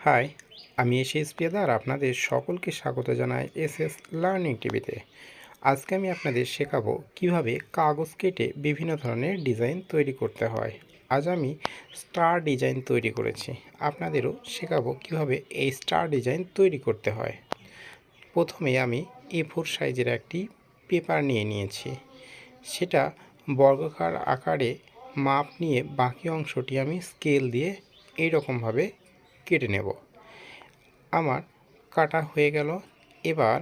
High, আমি S S Pedar আপনাদের সকলকে স্বাগত জানাই এস এস লার্নিং টিভিতে। আজকে আমি আপনাদের শেখাবো কীভাবে কাগজ কেটে বিভিন্ন ধরনের ডিজাইন তৈরি করতে হয়। আজ আমি স্টার ডিজাইন তৈরি করেছি। আপনাদেরও শেখাবো কীভাবে এই স্টার ডিজাইন তৈরি করতে হয়। প্রথমে আমি এ ফোর সাইজের একটি পেপার নিয়ে নিয়েছি। সেটা বর্গাকার আকারে মাপ নিয়ে বাকি অংশটি আমি স্কেল দিয়ে এই রকমভাবে কেটে নেব। আমার কাটা হয়ে গেল। এবার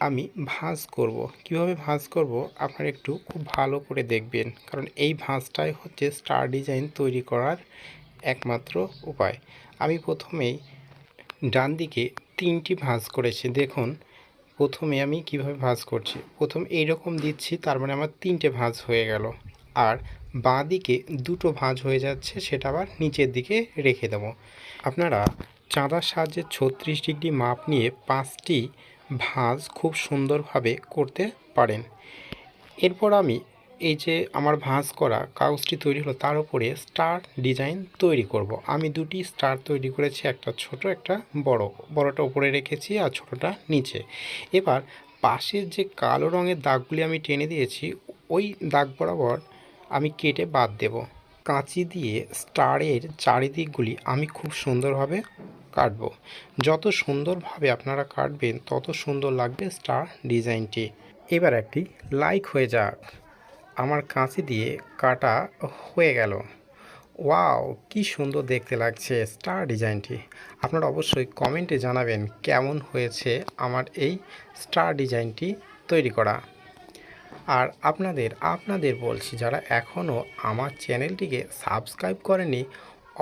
আমি ভাঁজ করব। কীভাবে ভাঁজ করব? আপনারা একটু খুব ভালো করে দেখবেন। কারণ এই ভাঁজটাই হচ্ছে স্টার ডিজাইন তৈরি করার একমাত্র উপায়। আমি প্রথমেই ডান দিকে তিনটি ভাঁজ করেছি। দেখুন, প্রথমে আমি কীভাবে ভাঁজ করছি? প্রথম এই রকম দিচ্ছি, তার মানে আমার তিনটে ভাঁজ হয়ে গেল। আর বাঁ দিকে দুটো ভাঁজ হয়ে যাচ্ছে, সেটা আবার নিচের দিকে রেখে দেবো। আপনারা চাঁদার সাহায্যে ছত্রিশ ডিগ্রি মাপ নিয়ে পাঁচটি ভাঁজ খুব সুন্দরভাবে করতে পারেন। এরপর আমি এই যে আমার ভাঁজ করা কাগজটি তৈরি হলো, তার উপরে স্টার ডিজাইন তৈরি করব। আমি দুটি স্টার তৈরি করেছি, একটা ছোট, একটা বড়। বড়টা উপরে রেখেছি আর ছোটটা নিচে। এবার পাশের যে কালো রঙের দাগগুলি আমি টেনে দিয়েছি, ওই দাগ বরাবর আমি কেটে বাদ দেব। কাঁচি দিয়ে স্টারের চারিদিকগুলি আমি খুব সুন্দরভাবে কাটব। যত সুন্দরভাবে আপনারা কাটবেন, তত সুন্দর লাগবে স্টার ডিজাইনটি। এবার একটি লাইক হয়ে যাক। আমার কাঁচি দিয়ে কাটা হয়ে গেল। ওয়াও, কি সুন্দর দেখতে লাগছে স্টার ডিজাইনটি। আপনারা অবশ্যই কমেন্টে জানাবেন কেমন হয়েছে আমার এই স্টার ডিজাইনটি তৈরি করা। আর আপনাদের আপনাদের বলছি, যারা এখনও আমার চ্যানেলটিকে সাবস্ক্রাইব করেনি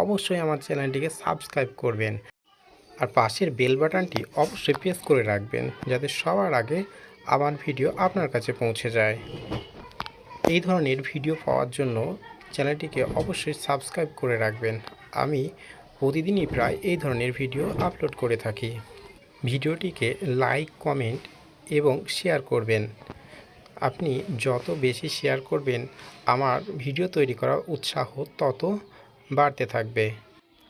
অবশ্যই আমার চ্যানেলটিকে সাবস্ক্রাইব করবেন। আর পাশের বেল বাটনটি অবশ্যই প্রেস করে রাখবেন, যাতে সবার আগে আমার ভিডিও আপনার কাছে পৌঁছে যায়। এই ধরনের ভিডিও পাওয়ার জন্য চ্যানেলটিকে অবশ্যই সাবস্ক্রাইব করে রাখবেন। আমি প্রতিদিনই প্রায় এই ধরনের ভিডিও আপলোড করে থাকি। ভিডিওটিকে লাইক, কমেন্ট এবং শেয়ার করবেন। আপনি যত বেশি শেয়ার করবেন, আমার ভিডিও তৈরি করার উৎসাহ তত বাড়তে থাকবে।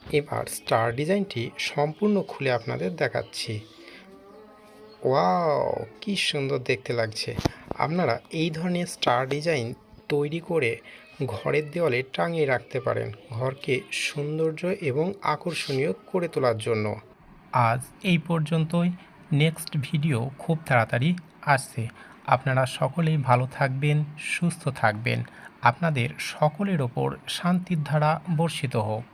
এবার স্টার ডিজাইনটি সম্পূর্ণ খুলে আপনাদের দেখাচ্ছি। ওয়াও, কি সুন্দর দেখতে লাগছে। আপনারা এই ধরনের স্টার ডিজাইন তৈরি করে ঘরের দেওয়ালে টাঙিয়ে রাখতে পারেন, ঘরকে সৌন্দর্য এবং আকর্ষণীয় করে তোলার জন্য। আজ এই পর্যন্তই। নেক্সট ভিডিও খুব তাড়াতাড়ি আসছে। আপনারা সকলেই ভালো থাকবেন সুস্থ থাকবেন। আপনাদের সকলের ওপর শান্তির ধারা বর্ষিত হোক।